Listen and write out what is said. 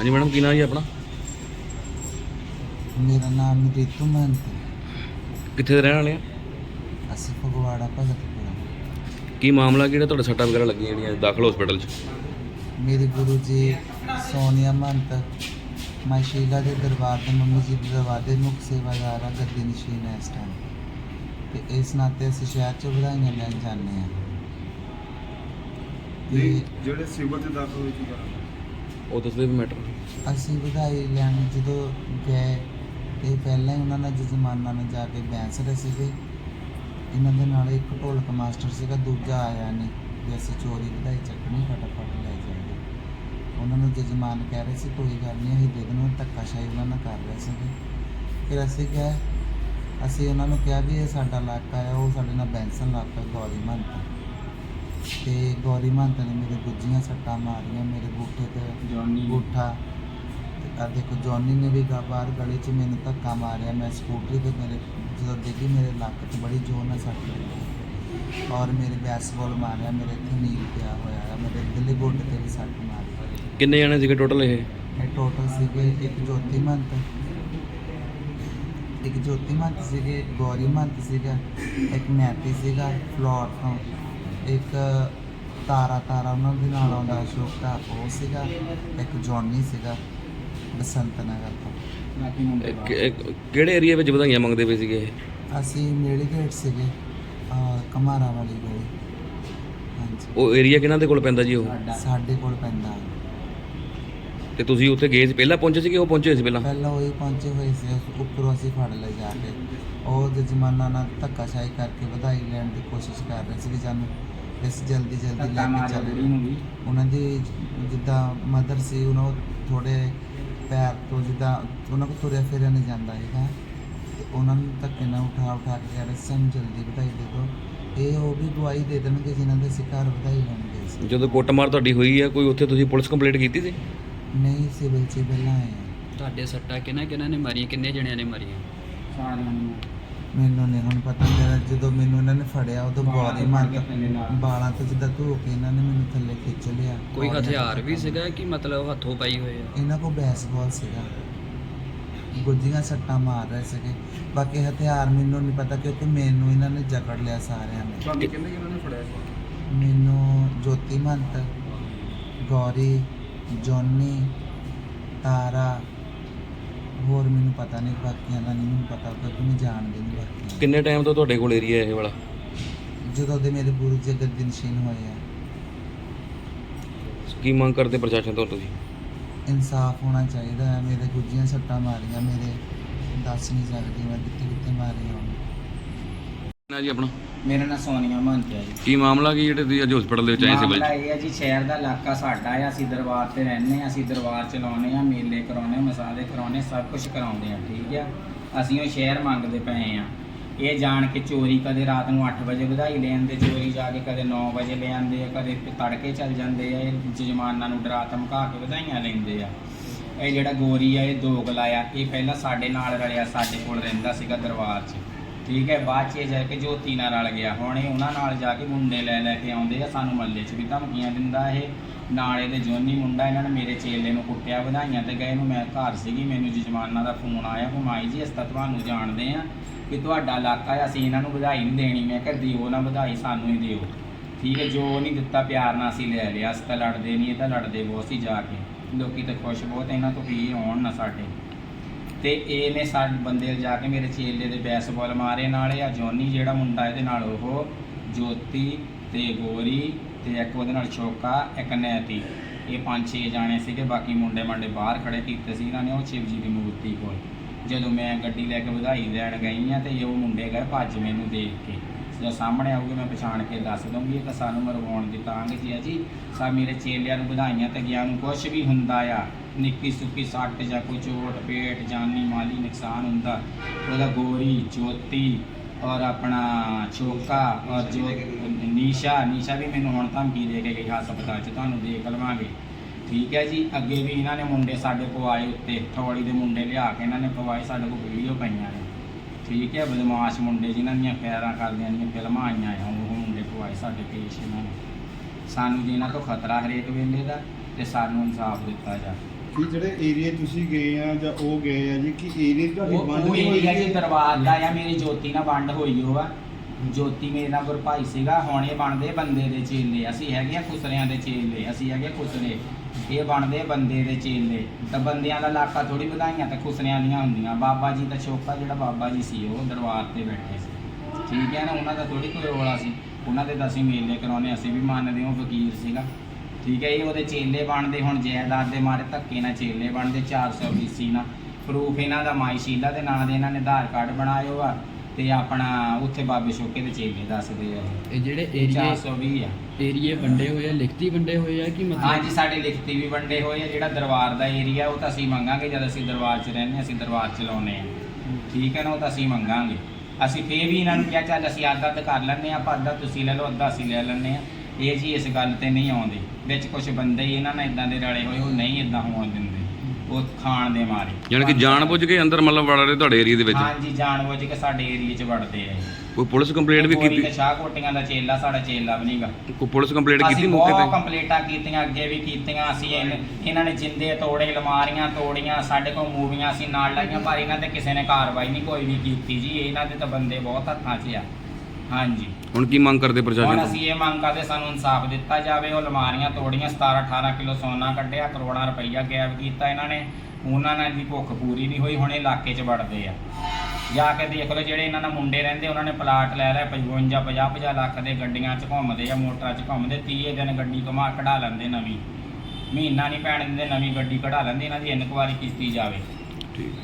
ਹਾਂਜੀ ਮੈਡਮ ਕੀ ਨਾਮ ਜੀ ਆਪਣਾ? ਮੇਰਾ ਨਾਮ ਰਿਤੂ ਮਹੰਤ ਹੈ। ਕਿੱਥੇ ਦੇ ਰਹਿਣ ਵਾਲੇ ਆ? ਅਸੀਂ ਫਗਵਾੜਾ ਭਗਤਪੁਰਾ। ਕੀ ਮਾਮਲਾ ਕਿਹੜਾ? ਤੁਹਾਡੇ ਸੱਟਾਂ ਵਗੈਰਾ ਲੱਗੀਆਂ ਜਿਹੜੀਆਂ ਦਾਖਲ ਹਸਪੀਟਲ 'ਚ? ਮੇਰੇ ਗੁਰੂ ਜੀ ਸੋਨੀਆ ਮਹੰਤ ਮਾਈ ਸ਼ੀਲਾ ਦੇ ਦਰਬਾਰ ਦੇ ਮੰਮੀ ਜੀ ਦੇ ਦਰਬਾਰ ਦੇ ਮੁੱਖ ਸੇਵਾਦਾਰ ਆ ਗੱਦੀ ਨਸ਼ੀਨ ਹੈ ਇਸ ਟਾਈਮ ਤੇ ਇਸ ਨਾਤੇ ਅਸੀਂ ਸ਼ਹਿਰ ਚ ਵਧਾਈਆਂ ਲੈਣ ਜਾਂਦੇ ਤੇ ਜਿਹੜੇ ਸਿਵਲ ਤੇ ਦਾਖਲ ਹੋਏ ਕਰਾਂ ਉਹ ਦੱਸਦੇ ਵੀ ਮੈਟਰ ਅਸੀਂ ਵਧਾਈ ਲੈਣ ਜਦੋਂ ਗਏ ਤੇ ਪਹਿਲਾਂ ਹੀ ਉਹਨਾਂ ਨਾਲ ਜਜ਼ਮਾਨਾ ਨਾਲ ਜਾ ਕੇ ਬੈਂਸ ਰਹੇ ਸੀਗੇ। ਇਹਨਾਂ ਦੇ ਨਾਲ ਇੱਕ ਢੋਲਕ ਮਾਸਟਰ ਸੀਗਾ ਦੂਜਾ ਆਇਆ ਨਹੀਂ ਵੀ ਅਸੀਂ ਚੋਰੀ ਵਧਾਈ ਚੱਕਣੀ ਫਟਾਫਟ ਲੈ ਜਾਈਏ। ਉਹਨਾਂ ਨੂੰ ਜਜ਼ਮਾਨ ਕਹਿ ਰਹੇ ਸੀ ਕੋਈ ਗੱਲ ਨਹੀਂ ਅਸੀਂ ਦੇ ਦੇਣਾ ਧੱਕਾਸ਼ਾਹੀ ਉਹਨਾਂ ਨਾਲ ਕਰ ਰਹੇ ਸੀਗੇ। ਫਿਰ ਅਸੀਂ ਕਿਹਾ ਅਸੀਂ ਉਹਨਾਂ ਨੂੰ ਕਿਹਾ ਵੀ ਇਹ ਸਾਡਾ ਇਲਾਕਾ ਹੈ ਉਹ ਸਾਡੇ ਨਾਲ ਬੈਂਸਨ ਇਲਾਕਾ ਗੌਰੀ ਮਹੰਤ। ਤੇ ਗੌਰੀ ਮਹੰਤ ਨੇ ਮੇਰੇ ਗੁੱਜੀਆਂ ਸੱਟਾਂ ਮਾਰੀਆਂ ਮੇਰੇ ਬੂਠੇ ਤੇ ਜੌਨੀ ਤੇ ਆ ਦੇਖੋ ਜੌਨੀ ਨੇ ਵੀ ਬਾਹਰ ਗਲੀ 'ਚ ਮੈਨੂੰ ਧੱਕਾ ਮਾਰਿਆ। ਮੈਂ ਸਕੂਟਰੀ ਤੇ ਮੇਰੇ ਜਦੋਂ ਡਿੱਗੀ ਮੇਰੇ ਲੱਕ 'ਚ ਬੜੀ ਜ਼ੋਰ ਨਾਲ ਸੱਟ ਲੱਗੀ। ਔਰ ਮੇਰੇ ਬੈਸਬਾਲ ਮਾਰਿਆ ਮੇਰੇ ਇੱਥੇ ਨੀਲ ਪਿਆ ਹੋਇਆ ਹੈ। ਮੇਰੇ ਦਿੱਲੀ ਗੋਡੇ ਤੇ ਵੀ ਸੱਟ ਮਾਰੀ। ਕਿੰਨੇ ਜਣੇ ਸੀਗੇ ਟੋਟਲ ਇਹ? ਇਹ ਟੋਟਲ ਸੀਗੇ ਇੱਕ ਜੋਤੀ ਮੰਤ ਇੱਕ ਜੋਤੀ ਮੰਤ ਸੀਗੇ ਗੌਰੀ ਮੰਤ ਸੀਗਾ ਇੱਕ ਮੈਤੀ ਸੀਗਾ ਫਲੋਰ ਤੋਂ। ਇੱਕ ਤਾਰਾ ਤਾਰਾ ਉਹਨਾਂ ਦੇ ਨਾਲ ਆਉਂਦਾ ਅਸ਼ੋਕ ਦਾ ਉਹ ਸੀਗਾ ਇੱਕ ਜੌਨੀ ਸੀਗਾ। ਬਸੰਤ ਨਗਰ ਤੋਂ ਕਿ- ਕਿਹੜੇ ਏਰੀਆ ਵਿੱਚ ਵਧਾਈਆਂ ਮੰਗਦੇ ਪਏ ਸੀਗੇ? ਇਹ ਅਸੀਂ ਮੇਲੀ ਗੇਟ ਸੀਗੇ ਅਹ ਕਮਾਰਾ ਵਾਲੀ ਗਲੀ ਹਾਂਜੀ। ਉਹ ਏਰੀਆ ਕਿਹਨਾਂ ਦੇ ਕੋਲ ਪੈਂਦਾ ਜੀ ਉਹ? ਸਾਡੇ ਕੋਲ ਪੈਂਦਾ। ਤੇ ਤੁਸੀਂ ਉੱਥੇ ਗਏ ਸੀ? ਪਹਿਲਾਂ ਪਹੁੰਚੇ ਸੀ ਕਿ ਉਹ ਪਹੁੰਚੇ ਸੀ ਪਹਿਲਾਂ? ਪਹਿਲਾਂ ਉਹੀ ਪਹੁੰਚੇ ਹੋਏ ਸੀ ਉਸ ਉੱਪਰੋਂ ਅਸੀਂ ਫੜ ਲਏ ਜਾ ਕੇ। ਉਹ ਜਜਮਾਨਾਂ ਨਾਲ ਧੱਕਾਸ਼ਾਹੀ ਕਰਕੇ ਵਧਾਈ ਲੈਣ ਦੀ ਕੋਸ਼ਿਸ਼ ਕਰ ਰਹੇ ਸੀ ਵੀ ਸਾਨੂੰ। ਇਸ ਜਲਦੀ ਜਲਦੀ ਲੈ ਕੇ ਚੱਲੇ। ਉਹਨਾਂ ਦੀ ਜਿੱਦਾਂ ਮਦਰ ਸੀ ਉਹਨਾਂ ਥੋੜੇ ਪੈਰ ਤੋਂ ਜਿੱਦਾਂ ਉਹਨਾਂ ਕੋਲ ਤੁਰਿਆ ਫਿਰਿਆ ਨਹੀਂ ਜਾਂਦਾ ਹੈਗਾ। ਤੇ ਉਹਨਾਂ ਨੂੰ ਧੱਕੇ ਨਾਲ ਉਠਾ ਉਠਾ ਕੇ ਕਹਿ ਰਹੇ ਸੀ ਸਾਨੂੰ ਜਲਦੀ ਵਧਾਈ ਦੇ ਦਿਓ। ਇਹ ਉਹ ਵੀ ਗਵਾਹੀ ਦੇ ਦੇਣਗੇ ਜਿਨ੍ਹਾਂ ਦੇ ਅਸੀਂ ਘਰ ਵਧਾਈ ਲੈਣ ਗਏ ਸੀ ਜਦੋਂ ਕੁੱਟਮਾਰ ਤੁਹਾਡੀ ਹੋਈ ਹੈ ਕੋਈ ਉੱਥੇ ਤੁਸੀਂ ਪੁਲਿਸ ਕੰਪਲੇਂਟ ਕੀਤੀ ਸੀ? ਨਹੀਂ ਸਿਵਲ ਚ ਪਹਿਲਾਂ ਆਏ ਤੁਹਾਡੇ ਸੱਟਾਂ ਕਿਹਨਾਂ ਕਿਹਨਾਂ ਨੇ ਮਾਰੀਆਂ? ਕਿੰਨੇ ਜਣਿਆਂ ਨੇ ਮਾਰੀਆਂ? ਸਾਰਿਆਂ ਨੂੰ ਮੈਨੂੰ ਨਹੀਂ ਹੁਣ ਪਤਾ ਮੇਰਾ ਜਦੋਂ ਮੈਨੂੰ ਇਹਨਾਂ ਨੇ ਫੜਿਆ ਉਦੋਂ ਬਾਲਾਂ ਮਾਰ ਕੇ ਥੱਲੇ। ਬਾਲਾਂ ਤੋਂ ਜਿੱਦਾਂ ਧੋ ਕੇ ਇਹਨਾਂ ਨੇ ਮੈਨੂੰ ਥੱਲੇ ਖਿੱਚ ਲਿਆ। ਕੋਈ ਹਥਿਆਰ ਵੀ ਸੀਗਾ ਕਿ ਮਤਲਬ ਹੱਥੋਂ ਪਾਈ ਹੋਏ ਆ? ਇਹਨਾਂ ਕੋਲ ਬੈਸਬਾਲ ਸੀਗਾ। ਗੁੱਜੀਆਂ ਸੱਟਾਂ ਮਾਰ ਰਹੇ ਸੀਗੇ। ਬਾਕੀ ਹਥਿਆਰ ਮੈਨੂੰ ਨਹੀਂ ਪਤਾ ਕਿਉਂਕਿ ਮੈਨੂੰ ਇਹਨਾਂ ਨੇ ਜਕੜ ਲਿਆ ਸਾਰਿਆਂ ਨੇ। ਤੁਹਾਨੂੰ ਕਹਿੰਦੇ ਕਿ ਉਹਨਾਂ ਨੇ ਫੜਿਆ ਸੀ ਮੈਨੂੰ ਜੋਤੀ ਮੰਤ ਗੌਰੀ ਜੋਨੀ ਤਾਰਾ ਹੋਰ ਮੈਨੂੰ ਪਤਾ ਨਹੀਂ ਬਾਕੀਆਂ ਦਾ ਨਹੀਂ ਮੈਨੂੰ ਪਤਾ ਕਿਉਂਕਿ ਮੈਂ ਜਾਣਦੀ ਨਹੀਂ ਬਾਕੀਆਂ। ਕਿੰਨੇ ਟਾਈਮ ਤੋਂ ਤੁਹਾਡੇ ਕੋਲ ਏਰੀਆ ਇਹ ਵਾਲਾ? ਜਦੋਂ ਦੇ ਮੇਰੇ ਗੁਰੂ ਜੀ ਗੱਦੀ ਨਸ਼ੀਨ ਹੋਏ ਆ। ਕੀ ਮੰਗ ਕਰਦੇ ਪ੍ਰਸ਼ਾਸਨ ਤੋਂ ਤੁਸੀਂ? ਇਨਸਾਫ ਹੋਣਾ ਚਾਹੀਦਾ ਹੈ। ਮੇਰੇ ਗੁੱਜੀਆਂ ਸੱਟਾਂ ਮਾਰੀਆਂ ਮੇਰੇ ਦੱਸ ਨਹੀਂ ਸਕਦੀ ਮੈਂ ਕਿੱਥੇ ਕਿੱਥੇ ਮਾਰੀਆਂ ਨਾ ਜੀ ਆਪਣਾ? ਮੇਰਾ ਨਾਮ ਸੋਨੀਆ ਹੈ ਜੀ। ਕੀ ਮਾਮਲਾ ਕੀ ਜਿਹੜੇ ਤੁਸੀਂ ਅੱਜ ਹਸਪੀਟਲ ਦੇ ਵਿੱਚ ਆਏ ਸੀ ਮਾਮਲਾ ਇਹ ਹੈ ਜੀ ਸ਼ਹਿਰ ਦਾ ਇਲਾਕਾ ਸਾਡਾ ਹੈ ਅਸੀਂ ਦਰਬਾਰ ਤੇ ਰਹਿੰਦੇ ਹਾਂ ਅਸੀਂ ਦਰਬਾਰ ਚਲਾਉਂਦੇ ਹਾਂ ਮੇਲੇ ਕਰਾਉਂਦੇ ਹਾਂ ਮਸਾਲੇ ਕਰਾਉਂਦੇ ਸਭ ਕੁਝ ਕਰਾਉਂਦੇ ਆ ਠੀਕ ਆ? ਅਸੀਂ ਉਹ ਸ਼ਹਿਰ ਮੰਗਦੇ ਪਏ ਆ। ਇਹ ਜਾਣ ਕੇ ਚੋਰੀ ਕਦੇ ਰਾਤ ਨੂੰ 8 ਵਜੇ ਵਧਾਈ ਲੈਣ ਦੇ ਚੋਰੀ ਜਾ ਕੇ ਕਦੇ 9 ਵਜੇ ਲੈ ਆਉਂਦੇ ਆ ਕਦੇ ਤੜਕੇ ਚੱਲ ਜਾਂਦੇ ਆ ਇਹ ਜਜਮਾਨਾਂ ਨੂੰ ਡਰਾ ਧਮਕਾ ਕੇ ਵਧਾਈਆਂ ਲੈਂਦੇ ਆ। ਇਹ ਜਿਹੜਾ ਗੋਰੀ ਆ ਇਹ ਦੋਗਲਾ ਆ ਇਹ ਪਹਿਲਾਂ ਸਾਡੇ ਨਾਲ ਰਲਿਆ ਸਾਡੇ ਕੋਲ ਰਹਿੰਦਾ ਸੀਗਾ ਦਰਬਾਰ 'ਚ। ਠੀਕ ਹੈ, ਬਾਅਦ 'ਚ ਇਹ ਜਾ ਕੇ ਜੋਤੀ ਨਾਲ ਰਲ ਗਿਆ। ਹੁਣ ਇਹ ਉਹਨਾਂ ਨਾਲ ਜਾ ਕੇ ਮੁੰਡੇ ਲੈ ਲੈ ਕੇ ਆਉਂਦੇ ਆ ਸਾਨੂੰ ਮੱਲੇ 'ਚ ਵੀ ਧਮਕੀਆਂ ਦਿੰਦਾ ਇਹ। ਨਾਲੇ ਦੇ ਜੋਨੀ ਮੁੰਡਾ ਇਹਨਾਂ ਨੇ ਮੇਰੇ ਚੇਲੇ ਨੂੰ ਕੁੱਟਿਆ, ਵਧਾਈਆਂ ਤੇ ਗਏ ਨੂੰ ਮੈਂ ਘਰ ਸੀਗੀ, ਮੈਨੂੰ ਜਜਮਾਨਾਂ ਦਾ ਫੋਨ ਆਇਆ ਕਿ ਮਾਈ ਜੀ, ਅਸੀਂ ਤਾਂ ਤੁਹਾਨੂੰ ਜਾਣਦੇ ਆ ਕਿ ਤੁਹਾਡਾ ਇਲਾਕਾ ਹੈ ਅਸੀਂ ਇਹਨਾਂ ਨੂੰ ਵਧਾਈ ਨਹੀਂ ਦੇਣੀ। ਮੈਂ ਕਿਹਾ, ਦਿਓ ਨਾ ਵਧਾਈ, ਸਾਨੂੰ ਹੀ ਦਿਓ। ਠੀਕ ਹੈ, ਜੋ ਨਹੀਂ ਦਿੱਤਾ ਪਿਆਰ ਨਾਲ ਅਸੀਂ ਲੈ ਲਿਆ, ਅਸੀਂ ਤਾਂ ਲੜਦੇ ਨਹੀਂ, ਇਹ ਤਾਂ ਲੜਦੇ ਬਹੁਤ ਸੀ ਜਾ ਕੇ। ਲੋਕੀ ਤਾਂ ਖੁਸ਼ ਬਹੁਤ, ਇਹਨਾਂ ਤੋਂ ਵੀ ਆਉਣ ਨਾ ਸਾਡੇ। ਤੇ ਇਹਨੇ ਸਾਡੇ ਬੰਦੇ ਜਾ ਕੇ ਮੇਰੇ ਚੇਲੇ ਦੇ ਬੈਸਬਾਲ ਮਾਰੇ, ਨਾਲੇ ਆ ਜੋਨੀ ਜਿਹੜਾ ਮੁੰਡਾ ਇਹਦੇ ਨਾਲ ਉਹ ਜੋਤੀ ਤੇ ਗੋਰੀ ਤੇ ਇੱਕ ਉਹਦੇ ਨਾਲ ਛੋਕਾ ਇੱਕ ਨੈਤੀ। ਇਹ ਪੰਜ ਛੇ ਜਾਣੇ ਸੀਗੇ, ਬਾਕੀ ਮੁੰਡੇ ਮੰਡੇ ਬਾਹਰ ਖੜੇ ਕੀਤੇ ਸੀ ਇਹਨਾਂ ਨੇ, ਉਹ ਸ਼ਿਵ ਜੀ ਦੀ ਮੂਰਤੀ ਕੋਲ। ਜਦੋਂ ਮੈਂ ਗੱਡੀ ਲੈ ਕੇ ਵਧਾਈ ਦੇਣ ਗਈ ਆ ਤੇ ਇਹ ਉਹ ਮੁੰਡੇ ਗਏ ਭੱਜ ਮੈਨੂੰ ਦੇਖ ਕੇ। ਜਦੋਂ ਸਾਹਮਣੇ ਆਊਗੇ, ਮੈਂ ਪਛਾਣ ਕੇ ਦੱਸ ਦਊਂਗੀ, ਇਹ ਤਾਂ ਸਾਨੂੰ ਮਰਵਾਉਣ ਦੀ ਤਾਂਗ ਜੀ ਆ ਜੀ। ਸਾ ਮੇਰੇ ਚੇਲਿਆਂ ਨੂੰ ਵਧਾਈਆਂ ਤੇ ਗਿਆ ਨੂੰ ਕੁਝ ਵੀ ਹੁੰਦਾ ਆ। ਨਿੱਕੀ ਸੁੱਕੀ ਸੱਟ ਜਾਂ ਕੋਈ ਚੋਟ, ਪੇਟ, ਜਾਨੀ ਮਾਲੀ ਨੁਕਸਾਨ ਹੁੰਦਾ, ਉਹਦਾ ਗੋਰੀ, ਜੋਤੀ ਔਰ ਆਪਣਾ ਚੋਕਾ ਔਰ ਜੋ ਨੀਸ਼ਾ ਨੀਸ਼ਾ ਵੀ ਮੈਨੂੰ ਹੁਣ ਧਮਕੀ ਦੇ ਕੇ ਗਈ ਹਸਪਤਾਲ 'ਚ, ਤੁਹਾਨੂੰ ਦੇਖ ਲਵਾਂਗੇ। ਠੀਕ ਹੈ ਜੀ, ਅੱਗੇ ਵੀ ਇਹਨਾਂ ਨੇ ਮੁੰਡੇ ਸਾਡੇ ਕੋਲ ਆਏ ਉੱਤੇ, ਥੋੜੀ ਦੇ ਮੁੰਡੇ ਲਿਆ ਕੇ ਇਹਨਾਂ ਨੇ ਪਵਾਏ, ਸਾਡੇ ਕੋਲ ਵੀਡੀਓ ਪਈਆਂ ਨੇ। ਠੀਕ ਹੈ, ਬਦਮਾਸ਼ ਮੁੰਡੇ ਜਿਨ੍ਹਾਂ ਦੀਆਂ ਪੈਰਾਂ ਕਰਦਿਆਂ ਦੀਆਂ ਫਿਲਮਾਂ ਆਈਆਂ ਆ, ਉਹ ਮੁੰਡੇ ਕੋਲ ਆਏ ਸਾਡੇ ਪੇਸ਼ ਇਹਨਾਂ ਨੇ। ਸਾਨੂੰ ਜੀ ਇਹਨਾਂ ਤੋਂ ਖਤਰਾ ਹਰੇਕ ਵੇਲੇ ਦਾ ਤੇ ਸਾਨੂੰ ਇਨਸਾਫ ਦਿੱਤਾ ਜਾ ਕਿ ਜਿਹੜੇ ਏਰੀਆ ਤੁਸੀਂ ਗਏ ਆ ਜਾਂ ਉਹ ਗਏ ਆ ਜੀ ਕਿ ਏਰੀਆ ਤੁਹਾਡੀ ਉਹ ਬੰਦ ਉਹ ਨਹੀਂ ਹੋਈ ਏਰੀਆ ਜੀ ਜੀ? ਦਰਬਾਰ ਦਾ ਆ ਮੇਰੀ ਜੋਤੀ ਨਾਲ ਵੰਡ ਹੋਈ ਉਹ ਆ। ਜੋਤੀ ਮੇਰੇ ਨਾਲ ਗੁਰਭਾਈ ਸੀਗਾ ਹੁਣ ਇਹ ਬਣਦੇ ਬੰਦੇ ਦੇ ਚੇਲੇ ਅਸੀਂ ਹੈਗੇ ਆ ਖੁਸਰਿਆਂ ਦੇ ਚੇਲੇ ਅਸੀਂ ਹੈਗੇ ਖੁਸਰੇ। ਇਹ ਬਣਦੇ ਬੰਦੇ ਦੇ ਚੇਲੇ। ਤਾਂ ਬੰਦਿਆਂ ਦਾ ਇਲਾਕਾ ਥੋੜੀ ਵਧਾਈਆਂ ਤਾਂ ਖੁਸਰਿਆਂ ਦੀਆਂ ਹੁੰਦੀਆਂ। ਬਾਬਾ ਜੀ ਦਾ ਛੋਕਾ ਜਿਹੜਾ ਬਾਬਾ ਜੀ ਸੀ ਉਹ ਦਰਬਾਰ ਤੇ ਬੈਠੇ ਸੀ। ਠੀਕ ਹੈ ਨਾ ਉਹਨਾਂ ਦਾ ਥੋੜੀ ਕੋਈ ਰੋਲਾ ਸੀ। ਉਹਨਾਂ ਦੇ ਤਾਂ ਅਸੀਂ ਮੇਲੇ ਕਰਾਉਣੇ ਅਸੀਂ ਵੀ ਮੰਨਦੇ ਹਾਂ ਉਹ ਫਕੀਰ ਸੀਗਾ। ਠੀਕ ਹੈ ਇਹ ਉਹਦੇ ਚੇਲੇ ਬਣਦੇ ਹੁਣ ਜਾਇਦਾਦ ਦੇ ਮਾਰੇ ਧੱਕੇ ਨਾਲ ਚੇਲੇ ਬਣਦੇ 420 ਨਾਲ। ਪ੍ਰੂਫ ਇਹਨਾਂ ਦਾ ਮਾਈ ਸ਼ੀਲਾ ਦੇ ਨਾਂ ਦੇ ਇਹਨਾਂ ਨੇ ਆਧਾਰ ਕਾਰਡ ਬਣਾਇਓ ਆ ਤੇ ਆਪਣਾ ਉੱਥੇ ਬਾਬੇ ਸ਼ੋਕੇ ਦੇ ਚੇਲੇ ਦੱਸਦੇ ਆ। ਇਹ। ਜਿਹੜੇ ਏਰੀਏ 420 ਆ। ਏਰੀਏ ਵੰਡੇ ਹੋਏ ਆ ਲਿਖਤੀ ਵੰਡੇ ਹੋਏ ਆ ਕਿ ਮਤਲਬ ਹਾਂਜੀ ਸਾਡੇ ਲਿਖਤੀ ਵੀ ਵੰਡੇ ਹੋਏ ਆ ਜਿਹੜਾ ਦਰਬਾਰ ਦਾ ਏਰੀਆ ਉਹ ਤਾਂ ਅਸੀਂ ਮੰਗਾਂਗੇ ਜਦ ਅਸੀਂ ਦਰਬਾਰ 'ਚ ਰਹਿੰਦੇ ਅਸੀਂ ਦਰਬਾਰ 'ਚ ਲਾਉਨੇ ਆ ਠੀਕ ਹੈ ਨਾ ਉਹ ਤਾਂ ਅਸੀਂ ਮੰਗਾਂਗੇ। ਅਸੀਂ ਫੇਰ ਵੀ ਇਹਨਾਂ ਨੂੰ ਕਿਹਾ ਚੱਲ ਅਸੀਂ ਅੱਧਾ ਅੱਧ ਕਰ ਲੈਂਦੇ ਆ ਆਪਾਂ ਅੱਧਾ ਤੁਸੀਂ ਲੈ ਲਓ ਅੱਧਾ ਅਸੀਂ ਲੈ ਲੈਂਦੇ ਆ ਇਹ ਜੀ ਇਸ ਗੱਲ ਤੇ ਨਹੀਂ ਆਉਂਦੇ। ਵਿੱਚ ਕੁਝ ਬੰਦੇ ਹੀ ਇਹਨਾਂ ਨਾਲ ਇਦਾਂ ਦੇ ਰਲੇ ਹੋਏ ਉਹ ਨਹੀਂ ਇਦਾਂ ਹੋਣ ਦਿੰਦੇ। ਉਹ ਖਾਣ ਦੇ ਮਾਰੇ। ਯਾਨੀ ਕਿ ਜਾਣ ਬੁੱਝ ਕੇ ਅੰਦਰ ਮਤਲਬ ਵੜ ਰਹੇ ਤੁਹਾਡੇ ਏਰੀਆ ਦੇ ਵਿੱਚ? ਹਾਂਜੀ ਜਾਣਬੁੱਝ ਕੇ ਸਾਡੇ ਏਰੀਏ 'ਚ ਵੜਦੇ ਆ। ਕੋਈ ਪੁਲਿਸ ਕੰਪਲੇਂਟ ਵੀ ਕੀਤੀ? ਤੇ ਸ਼ਾਹ ਕੋਟੀਆਂ ਦਾ ਚੇਲਾ ਸਾਡਾ ਚੇਲਾ ਵੀ ਨਹੀਂਗਾ। ਕੋਈ ਪੁਲਿਸ ਕੰਪਲੇਂਟ ਕੀਤੀ ਅਸੀਂ ਮੌਕੇ ਬਹੁਤ ਤੇ ਕੰਪਲੀਟਾਂ ਕੀਤੀਆਂ ਅੱਗੇ ਵੀ ਕੀਤੀਆਂ। ਅਸੀਂ ਇਹਨ- ਇਹਨਾਂ ਨੇ ਜਿੰਦੇ ਤੋੜੇ ਲਮਾਰੀਆਂ ਤੋੜੀਆਂ ਸਾਡੇ ਕੋਲ ਮੂਵੀਆਂ ਅਸੀਂ ਨਾਲ ਲਾਈਆਂ ਪਰ ਇਹਨਾਂ ਤੇ ਕਿਸੇ ਨੇ ਕਾਰਵਾਈ ਨਹੀਂ ਕੋਈ ਵੀ ਕੀਤੀ ਜੀ। ਇਹਨਾਂ ਦੇ ਤਾਂ ਬੰਦੇ ਬਹੁਤ ਹੱਥਾਂ 'ਚ ਆ। ਹਾਂਜੀ। ਹੁਣ ਕੀ ਮੰਗ ਕਰਦੇ ਹੁਣ ਪ੍ਰਸ਼ਾਸਨ ਅਸੀਂ ਇਹ ਮੰਗ ਕਰਦੇ ਸਾਨੂੰ ਇਨਸਾਫ ਦਿੱਤਾ ਜਾਵੇ ਉਹ ਲਮਾਰੀਆਂ ਤੋੜੀਆਂ 17 18 ਕਿਲੋ ਸੋਨਾ ਕੱਢਿਆ ਕਰੋੜਾਂ ਰੁਪਈਆ ਗਾਇਬ ਕੀਤਾ ਇਹਨਾਂ ਨੇ। ਉਹਨਾਂ ਨਾਲ ਦੀ ਭੁੱਖ ਪੂਰੀ ਨਹੀਂ ਹੋਈ ਹੁਣ ਇਹ ਇਲਾਕੇ 'ਚ ਵੜਦੇ ਆ। ਜਾ ਕੇ ਦੇਖ ਲਓ ਜਿਹੜੇ ਇਹਨਾਂ ਨਾਲ ਮੁੰਡੇ ਰਹਿੰਦੇ ਉਹਨਾਂ ਨੇ ਪਲਾਟ ਲੈ ਲਿਆ 55 50 50 ਲੱਖ ਦੇ ਗੱਡੀਆਂ 'ਚ ਘੁੰਮਦੇ ਆ ਮੋਟਰਾਂ 'ਚ ਘੁੰਮਦੇ 30 ਦਿਨ ਗੱਡੀ ਕਮਾ ਕਢਾ ਲੈਂਦੇ ਨਵੀਂ। ਮਹੀਨਾ ਨਹੀਂ ਪੈਣ ਦਿੰਦੇ ਨਵੀਂ ਗੱਡੀ ਕਢਾ ਲੈਂਦੇ ਇਹਨਾਂ ਦੀ ਇਨਕੁਆਰੀ ਕੀਤੀ ਜਾਵੇ। ਠੀਕ।